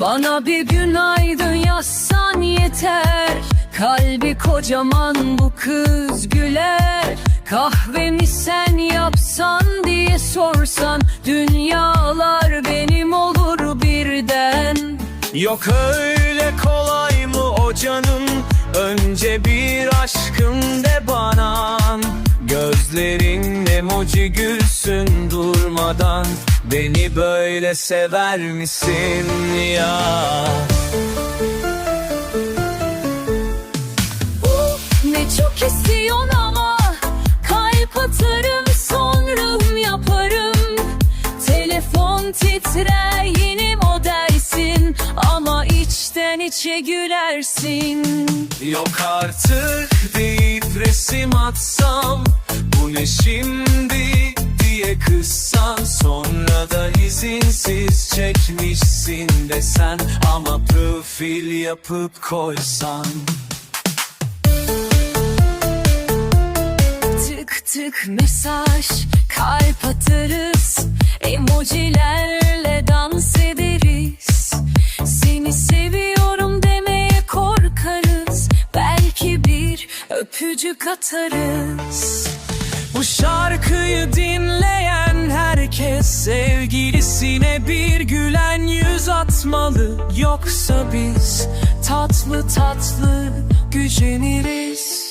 Bana bir günaydın yazsan yeter. Kalbi kocaman bu kız güler. Kahvemi sen yapsan diye sorsan Dünyalar benim olur birden. Yok öyle kolay mı o canım? Önce bir aşkım de bana. Gözlerin emoji gülsün durmadan. Beni böyle sever misin ya? Uf, ne çok istiyorsun ama. Kalp atarım sonra yaparım. Telefon titrer yeni modelsin Ama içten içe gülersin. Yok artık deyip resim atsam Ne şimdi diye kızsan Sonra da izinsiz çekmişsin desen Ama profil yapıp koysan. Tık tık mesaj kalp atarız Emojilerle dans ederiz. Seni seviyorum demeye korkarız Belki bir öpücük atarız Bu şarkıyı dinleyen herkes Sevgilisine bir gülen yüz atmalı. Yoksa biz tatlı tatlı güceniriz